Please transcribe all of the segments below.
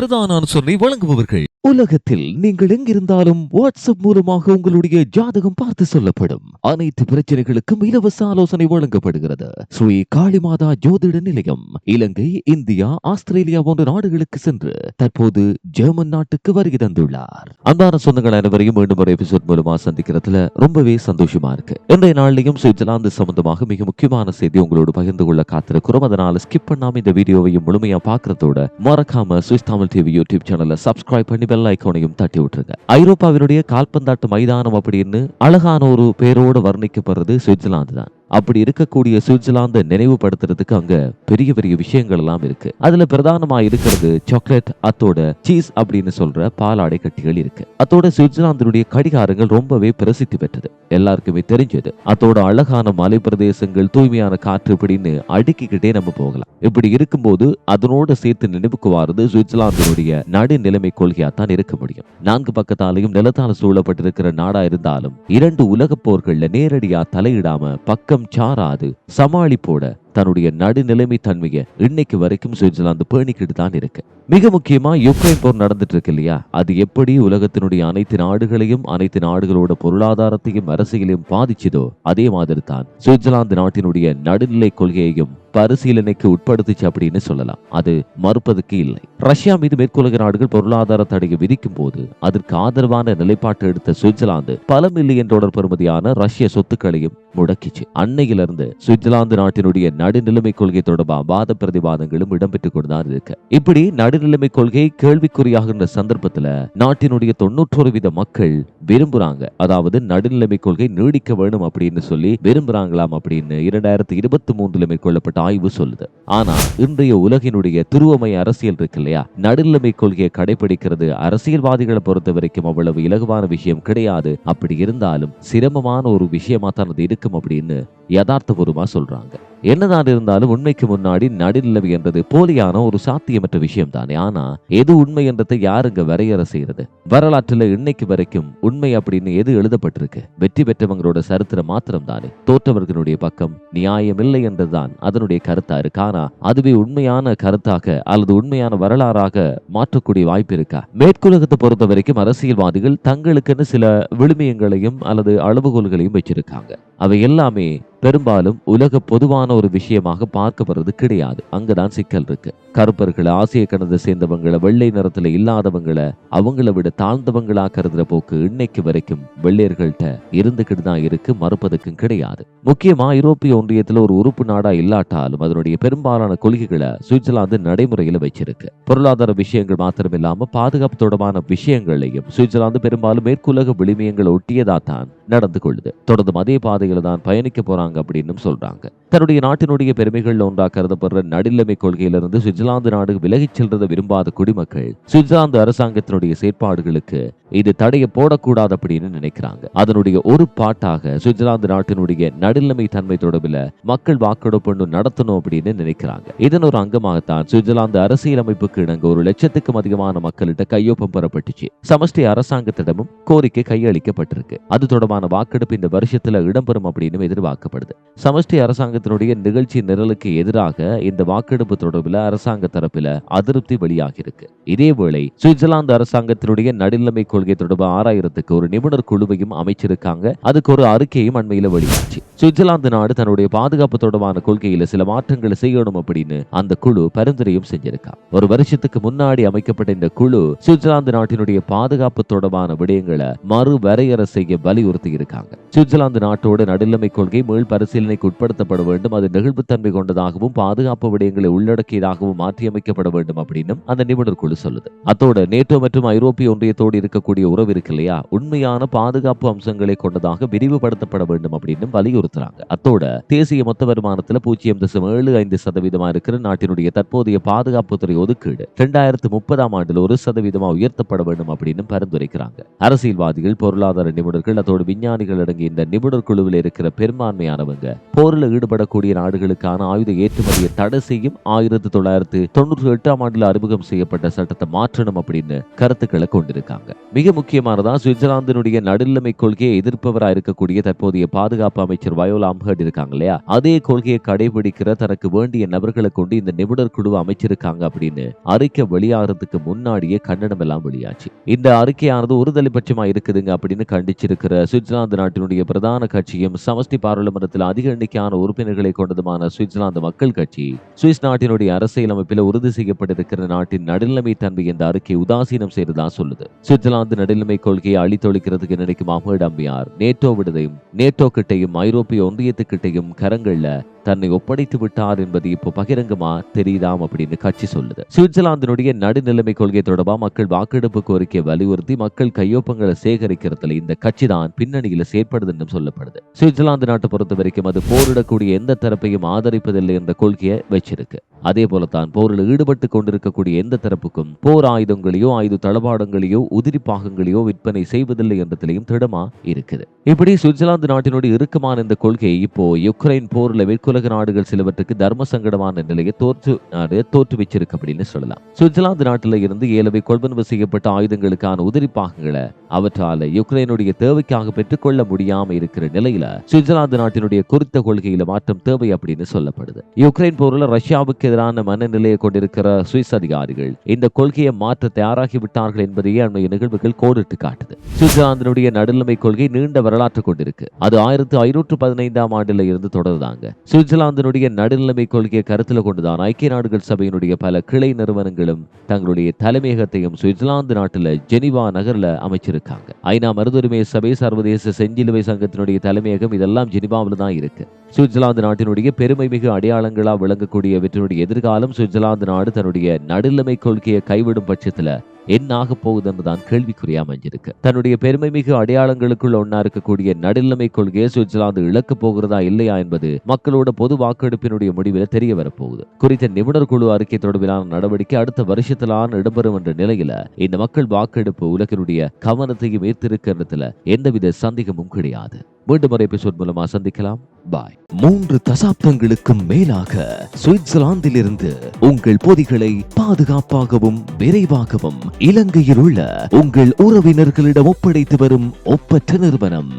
பிரதான அனுசரணை வழங்குபவர்கள். உலகத்தில் நீங்கள் எங்கிருந்தாலும் வாட்ஸ்அப் மூலமாக உங்களுடைய ஜாதகம் பார்த்து சொல்லப்படும். அனைத்து பிரச்சனைகளுக்கும் இலவச ஆலோசனை வழங்கப்படுகிறது. ஸ்ரீ காளிமாதா ஜோதிட நிலையம் இலங்கை இந்தியா ஆஸ்திரேலியா போன்ற நாடுகளுக்கு சென்று தற்போது ஜெர்மன் நாட்டுக்கு வருகை தந்துள்ளார். அன்பான சொந்தங்கள் அனைவரையும் மீண்டும் ஒரு எபிசோட் மூலமா சந்திக்கிறதுல ரொம்பவே சந்தோஷமா இருக்கு. இன்றைய நாளிலையும் சுவிட்சர்லாந்து சம்பந்தமாக மிக முக்கியமான செய்தி உங்களோடு பகிர்ந்து கொள்ள காத்திருக்கிறோம். அதனால ஸ்கிப் பண்ணாம இந்த வீடியோவையும் முழுமையா பாக்குறதோட மறக்காம சுவிஸ் தமிழ் டிவி யூடியூப் சேனலை சப்ஸ்கிரைப் பண்ணி பெல் ஐக்கோனையும் தட்டி விட்டுருங்க ஐரோப்பாவினுடைய கால்பந்தாட்டு மைதானம் அப்படின்னு அழகான ஒரு பேரோடு வர்ணிக்கப்படுறது சுவிட்சர்லாந்து தான் அப்படி இருக்கக்கூடிய சுவிட்சர்லாந்து நினைவுபடுத்துறதுக்கு அங்க பெரிய பெரிய விஷயங்கள் எல்லாம் இருக்கு. அதுல பிரதானமா இருக்கிறது சாக்லேட் அத்தோட சீஸ் அப்படின்னு சொல்ற பாலாடை கட்டிகள் இருக்கு. அத்தோட சுவிட்சர்லாந்தினுடைய கடிகாரங்கள் ரொம்பவே பிரசித்தி பெற்றது. எல்லாருக்குமே தெரிஞ்சது. அத்தோட அழகான மலை பிரதேசங்கள் தூய்மையான காற்று இப்படின்னு அடுக்கிக்கிட்டே நம்ம போகலாம். இப்படி இருக்கும்போது அதனோட சேர்த்து நினைவுக்கு வாரது சுவிட்சர்லாந்தினுடைய நடுநிலைமை கொள்கையா தான் இருக்க முடியும். நான்கு பக்கத்தாலையும் நிலத்தால சூழப்பட்டிருக்கிற நாடா இருந்தாலும் இரண்டு உலக போர்கள்ல நேரடியா தலையிடாம பக்கம் சாராது. சமாளிப்போட தன்னுடைய நடுநிலைமை தன்மையை இன்னைக்கு வரைக்கும் சுவிட்சர்லாந்து பேணிக்கிட்டு தான் இருக்கு. மிக முக்கியமா யுக்ரைன் போர் நடந்துட்டு இருக்கு இல்லையா? அது எப்படி உலகத்தினுடைய அனைத்து நாடுகளையும் அனைத்து நாடுகளோட பொருளாதாரத்தையும் அரசியலையும் பாதிச்சதோ அதே மாதிரி தான் சுவிட்சர்லாந்து நாட்டினுடைய நடுநிலை கொள்கையையும் பரிசீலனைக்கு உட்படுத்துச்சு அப்படின்னு சொல்லலாம். அது மறுப்பதுக்கு இல்லை. ரஷ்யா மீது மேற்குலக நாடுகள் பொருளாதார தடையை விதிக்கும் போது அதற்கு ஆதரவான நிலைப்பாட்டை எடுத்த சுவிட்சர்லாந்து பல மில்லியன் டாலர் பெறுமதியான ரஷ்ய சொத்துக்களையும் முடக்கிச்சு. அன்னையிலிருந்து சுவிட்சர்லாந்து நாட்டினுடைய நடுநிலைமை கொள்கை தொடர்பாக வாத பிரதிவாதங்களும் இடம்பெற்றுக் கொண்டுதான் இருக்கு. இப்படி நடுநிலைமை கொள்கை கேள்விக்குறியாகின்ற சந்தர்ப்பத்துல நாட்டினுடைய தொன்னூற்றொரு வீத மக்கள் விரும்புறாங்க. அதாவது நடுநிலைமை கொள்கை நீடிக்க வேணும் அப்படின்னு சொல்லி விரும்புறாங்களாம் அப்படின்னு இரண்டாயிரத்தி இருபத்தி மூன்றுல மேற்கொள்ளப்பட்ட ஆய்வு சொல்லுது. ஆனா இன்றைய உலகினுடைய துருவமய அரசியல் இருக்கு இல்லையா? நடுநிலைமை கொள்கையை கடைபிடிக்கிறது அரசியல்வாதிகளை பொறுத்த வரைக்கும் அவ்வளவு இலகுவான விஷயம் கிடையாது. அப்படி இருந்தாலும் சிரமமான ஒரு விஷயமா தான் அது இருக்கும் அப்படின்னு யதார்த்தபூர்வமாக சொல்றாங்க. என்னதான் இருந்தாலும் உண்மைக்கு முன்னாடி நடுநிலவு என்றது போலியான ஒரு சாத்தியமற்ற விஷயம் தானே ஆனா எது உண்மை என்றதை யாருங்க வரையறை செய்யறது? வரலாற்றுல இன்னைக்கு வரைக்கும் உண்மை அப்படின்னு எது எழுதப்பட்டிருக்கு? வெற்றி பெற்றவங்களோட சரித்திரம் மாத்திரம் தானே தோற்றவர்களுடைய பக்கம் நியாயம் இல்லை என்றுதான் அதனுடைய கருத்தா இருக்கு? ஆனா அதுவே உண்மையான கருத்தாக அல்லது உண்மையான வரலாறாக மாற்றக்கூடிய வாய்ப்பு இருக்கா? மேற்குலகத்தை பொறுத்த வரைக்கும் அரசியல்வாதிகள் தங்களுக்குன்னு சில விழுமியங்களையும் அல்லது அளவுகோல்களையும் வச்சிருக்காங்க. அவை எல்லாமே பெரும்பாலும் உலக பொதுவான ஒரு விஷயமாக பார்க்கப்படுறது கிடையாது. அங்கதான் சிக்கல் இருக்கு. கருப்பர்களை ஆசிய கணத்தை சேர்ந்தவங்களை வெள்ளை நிறத்துல இல்லாதவங்களை அவங்கள விட தாழ்ந்தவங்களா கருதுற போக்கு இன்னைக்கு வரைக்கும் வெள்ளையர்கள்ட்ட இருந்துகிட்டு தான் இருக்கு மறுப்பதுக்கும் கிடையாது. முக்கியமா ஐரோப்பிய ஒன்றியத்துல ஒரு உறுப்பு நாடா இல்லாட்டாலும் அதனுடைய பெரும்பாலான கொள்கைகளை சுவிட்சர்லாந்து நடைமுறையில வச்சிருக்கு. பொருளாதார விஷயங்கள் மாத்திரம் இல்லாம பாதுகாப்பு தொடர்பான விஷயங்களையும் சுவிட்சர்லாந்து பெரும்பாலும் மேற்குலக விளிமியங்களை ஒட்டியதா தான் நடந்து கொள்ளுது. தொடர்ந்து அதே பாதையில் தான் பயணிக்க போறாங்க அப்படின்னு சொல்றாங்க. தன்னுடைய நாட்டினுடைய பெருமைகள் ஒன்றா கருதப்படுற நடுநிலைமை கொள்கையிலிருந்து சுவிட்சர்லாந்து நாடு விலகிச் செல்றதை விரும்பாத குடிமக்கள் சுவிட்சர்லாந்து அரசாங்கத்தினுடைய செயற்பாடுகளுக்கு இது தடையை போடக்கூடாது அப்படின்னு நினைக்கிறாங்க. அதனுடைய ஒரு பாட்டாக சுவிட்சர்லாந்து நாட்டினுடைய நடுநிலைமை தன்மை தொடர்பில் மக்கள் வாக்கெடுப்பு நடத்தணும் அப்படின்னு நினைக்கிறாங்க. இதன் ஒரு அங்கமாகத்தான் சுவிட்சர்லாந்து அரசியலமைப்புக்கு இணங்க ஒரு லட்சத்துக்கும் அதிகமான மக்கள்கிட்ட கையொப்பம் பெறப்பட்டுச்சு. சமஷ்டி அரசாங்கத்திடமும் கோரிக்கை கையளிக்கப்பட்டிருக்கு. அது தொடர்பான வாக்கெடுப்பு இந்த வருஷத்துல இடம்பெறும் அப்படின்னு எதிர்பார்க்கப்படுது. சமஷ்டி அரசாங்கத்தினுடைய நிகழ்ச்சி நிரலுக்கு எதிராக இந்த வாக்கெடுப்பு தொடர்பில் அரசாங்க தரப்பில அதிருப்தி வெளியாகியிருக்கு. இதேவேளை சுவிட்சர்லாந்து அரசாங்கத்தினுடைய நடுநிலைமை கொள்கை தொடர்பு ஆராயிரத்துக்கு ஒரு நிபுணர் குழுவையும் அமைச்சிருக்காங்க. அதுக்கு ஒரு அறிக்கையும் அண்மையில் வெளியாச்சு. சுவிட்சர்லாந்து நாடு தன்னுடைய பாதுகாப்பு தொடர்பான கொள்கையில சில மாற்றங்களை செய்யணும் அப்படின்னு அந்த குழு பரிந்துரையும் செஞ்சிருக்கா. ஒரு வருஷத்துக்கு முன்னாடி அமைக்கப்பட்ட இந்த குழு சுவிட்சர்லாந்து நாட்டினுடைய பாதுகாப்பு தொடர்பான விடயங்களை மறு வரையறை செய்ய வலியுறுத்தி இருக்காங்க சுவிட்சர்லாந்து நாட்டோட நடுநிலைமை கொள்கை மீள் பரிசீலனைக்கு உட்படுத்தப்பட வேண்டும் அது நெகிழ்வுத்தன்மை கொண்டதாகவும் பாதுகாப்பு விடயங்களை உள்ளடக்கியதாகவும் மாற்றியமைக்கப்பட வேண்டும் அப்படின்னு அந்த நிபுணர் குழு சொல்லுது. அத்தோட நேட்டோ மற்றும் ஐரோப்பிய ஒன்றியத்தோடு இருக்கக்கூடிய உறவு இருக்கு இல்லையா? உண்மையான பாதுகாப்பு அம்சங்களை கொண்டதாக விரிவுபடுத்தப்பட வேண்டும் அப்படின்னு வலியுறுத்துறாங்க அத்தோட தேசிய மொத்த வருமானத்துல பூஜ்ஜியம் தசம் ஏழு ஐந்து சதவீதமா இருக்கிற நாட்டினுடைய தற்போதைய பாதுகாப்புத்துறை ஒதுக்கீடு இரண்டாயிரத்து முப்பதாம் ஆண்டுல ஒரு சதவீதமா உயர்த்தப்பட வேண்டும் அப்படின்னு பரிந்துரைக்கிறாங்க. அரசியல்வாதிகள் பொருளாதார நிபுணர்கள் அதோடு விஞ்ஞானிகள் அடங்கிய இந்த நிபுணர் குழுவில் இருக்கிற பெரும்பான்மையானவங்க போரில் ஈடுபடக்கூடிய நாடுகளுக்கான ஆயுத ஏற்றுமதியை தடை செய்யும் ஆயிரத்தி தொள்ளாயிரத்து தொண்ணூற்றி எட்டாம் ஆண்டுல அறிமுகம் செய்யப்பட்ட சட்டத்தை மாற்றணும் அப்படின்னு கருத்துக்களை கொண்டிருக்காங்க. மிக முக்கியமானதான் சுவிட்சர்லாந்தினுடைய நடுநிலைமை கொள்கையை எதிர்ப்பவராக இருக்கக்கூடிய தற்போதைய பாதுகாப்பு அமைச்சர் வயோலா அம்ஹர்ட் இருக்காங்க இல்லையா? அதே கொள்கையை கடைபிடிக்கிற தனக்கு வேண்டிய நபர்களை கொண்டு இந்த நிபுணர் குழு அமைச்சிருக்காங்க அப்படின்னு அறிக்கை வெளியாகிறதுக்கு முன்னாடியே கண்டனம் எல்லாம் வெளியாச்சு. இந்த அறிக்கையானது ஒருதலை பட்சமா இருக்குதுங்க அப்படின்னு கண்டிச்சிருக்கிற சுவிட்சர்லாந்து நாட்டினுடைய பிரதான கட்சியும் சமஷ்டி பாராளுமன்றத்தில் அதிக எண்ணிக்கையான உறுப்பினர்களை கொண்டதுமான சுவிட்சர்லாந்து மக்கள் கட்சி சுவிஸ் நாட்டினுடைய அரசியலமைப்பில் உறுதி செய்யப்பட்டிருக்கிற நாட்டின் நடுநிலைமை தன்மை இந்த அறிக்கை உதாசீனம் செய்ததா சொல்லுது. சுவிட்சர்லாந்து நடுநிலைமை கொள்கையை அழித்தொழிக்கிறதுக்கு நினைக்கும் அஹ்மட் அம்பியார் நேட்டோ விடுதையும் நேட்டோ கிட்டையும் ஐரோப்பிய ஒன்றியத்துக்கிட்டையும் கரங்களில் தன்னை ஒப்படைத்து விட்டார் என்பது இப்போ பகிரங்கமா தெரியுதாம் அப்படின்னு கட்சி சொல்லுது. சுவிட்சர்லாந்தினுடைய நடுநிலைமை கொள்கை தொடர்பா மக்கள் வாக்கெடுப்பு கோரிக்கையை வலியுறுத்தி மக்கள் கையொப்பங்களை சேகரிக்கிறதுல இந்த கட்சி தான் பின்னணியில செயற்படுது என்றும் சொல்லப்படுது. சுவிட்சர்லாந்து நாட்டை பொறுத்த வரைக்கும் அது போரிடக்கூடிய எந்த தரப்பையும் ஆதரிப்பதில்லை என்ற கொள்கையை வச்சிருக்கு. அதே போலத்தான் போரில் ஈடுபட்டு கொண்டிருக்கக்கூடிய எந்த தரப்புக்கும் போர் ஆயுதங்களையோ ஆயுத தளபாடங்களையோ உதிரி பாகங்களையோ விற்பனை செய்வதில்லை என்றதிலையும் திடமா இருக்குது. இப்படி சுவிட்சர்லாந்து நாட்டினுடைய இறுக்கமான இந்த கொள்கை இப்போ யுக்ரைன் போரில் போர்ல மேற்குலக நாடுகள் சிலவற்றுக்கு தர்ம சங்கடமான நிலையை தோற்று நாடு தோற்று தோற்றுவிச்சிருக்கு அப்படின்னு சொல்லலாம். சுவிட்சர்லாந்து நாட்டில் இருந்து ஏலவை கொள்வனவு செய்யப்பட்ட ஆயுதங்களுக்கான உதிரி பாகங்களை அவற்றால யுக்ரைனுடைய தேவைக்காக பெற்றுக்கொள்ள முடியாம இருக்கிற நிலையில சுவிட்சர்லாந்து நாட்டினுடைய குறித்த கொள்கையில மாற்றம் தேவை அப்படின்னு சொல்லப்படுது. யுக்ரைன் போரில் ரஷ்யாவுக்கு எதிரான மனநிலையை கொண்டிருக்கிற சுவிஸ் அதிகாரிகள் இந்த கொள்கையை மாற்ற தயாராகி விட்டார்கள் என்பதையே அண்மைய நிகழ்வுகள் கோடிட்டு காட்டுது. சுவிட்சர்லாந்தினுடைய நடுநிலைமை கொள்கை நீண்ட வரலாற்று கொண்டிருக்கு. அது ஆயிரத்தி ஐநூற்று பதினைந்தாம் ஆண்டுல இருந்து தொடர்ந்தாங்க சுவிட்சர்லாந்தினுடைய நடுநிலைமை கொள்கையை கருத்தில் கொண்டுதான் ஐக்கிய நாடுகள் சபையினுடைய பல கிளை நிறுவனங்களும் தங்களுடைய தலைமையகத்தையும் சுவிட்சர்லாந்து நாட்டில் ஜெனிவா நகரில் அமைச்சிருக்காங்க. ஐநா மருதுரிமை சபை சர்வதேச செஞ்சிலுவை சங்கத்தினுடைய தலைமையகம் இதெல்லாம் ஜெனிவாவில் தான் இருக்கு. சுவிட்சர்லாந்து நாட்டினுடைய பெருமை மிகு அடையாளங்களா விளங்கக்கூடிய இவற்றினுடைய எதிர்காலம் சுவிட்சர்லாந்து நாடு தன்னுடைய நடுநிலைமை கொள்கையை கைவிடும் பட்சத்தில் என்ன ஆக போகுதுன்னு தான் கேள்விக்குறியா அமைஞ்சிருக்கு. தன்னுடைய பெருமை மிகு அடையாளங்களுக்குள் ஒன்னா இருக்கக்கூடிய நடுநிலைமை கொள்கையை சுவிட்சர்லாந்து இழக்க போகிறதா இல்லையா என்பது மக்களோட பொது வாக்கெடுப்பினுடைய முடிவில் தெரிய வரப்போகுது. குறித்த நிபுணர் குழு அறிக்கை தொடர்பிலான நடவடிக்கை அடுத்த வருஷத்திலான இடம்பெறும் என்ற நிலையில இந்த மக்கள் வாக்கெடுப்பு உலகினுடைய கவனத்தையும் ஈர்த்திருக்கிறதுல எந்தவித சந்தேகமும் கிடையாது. மீண்டும் ஒரு எபிசோட் மூலமா சந்திக்கலாம். பாய் மூன்று தசாப்தங்களுக்கும் மேலாக சுவிட்சர்லாந்திலிருந்து உங்கள் பொதிகளை பாதுகாப்பாகவும் விரைவாகவும் இலங்கையில் உள்ள உங்கள் உறவினர்களிடம் ஒப்படைத்து வரும் ஒப்பற்ற நிறுவனம்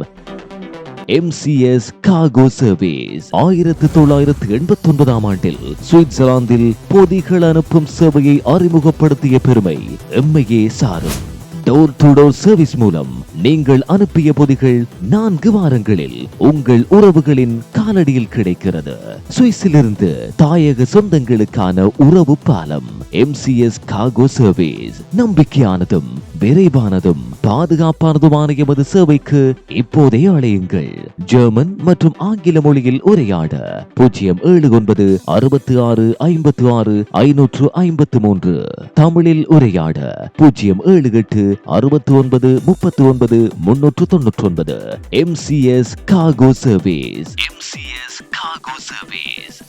MCS காகோ சர்வீஸ் ஆயிரத்தி தொள்ளாயிரத்தி எண்பத்தி ஒன்பதாம் ஆண்டில் சுவிட்சர்லாந்தில் பொதிகள் அனுப்பும் சேவையை அறிமுகப்படுத்திய பெருமை எம்மையே சாரும். டோர் டு டோர் சர்வீஸ் மூலம் நீங்கள் அனுப்பிய பொதிகள் நான்கு வாரங்களில் உங்கள் உறவுகளின் காலடியில் கிடைக்கிறது. சுவிஸிலிருந்து தாயக சொந்தங்களுக்கான உறவு பாலம் எம்சிஎஸ் கார்கோ சர்வீஸ் நம்பிக்கையானதும் விரைவானதும் பாதுகாப்பானதுமான எமது சேவைக்கு இப்போதே அழையுங்கள். ஜெர்மன் மற்றும் ஆங்கில மொழியில் உரையாட பூஜ்ஜியம் ஏழு ஒன்பது அறுபத்தி ஆறு ஐம்பத்தி ஆறு ஐநூற்று ஐம்பத்து மூன்று. தமிழில் உரையாட பூஜ்ஜியம் ஏழு எட்டு அறுபத்தி ஒன்பது முப்பத்தி ஒன்பது முன்னூற்று தொன்னூற்றி ஒன்பது MCS cargo service MCS cargo service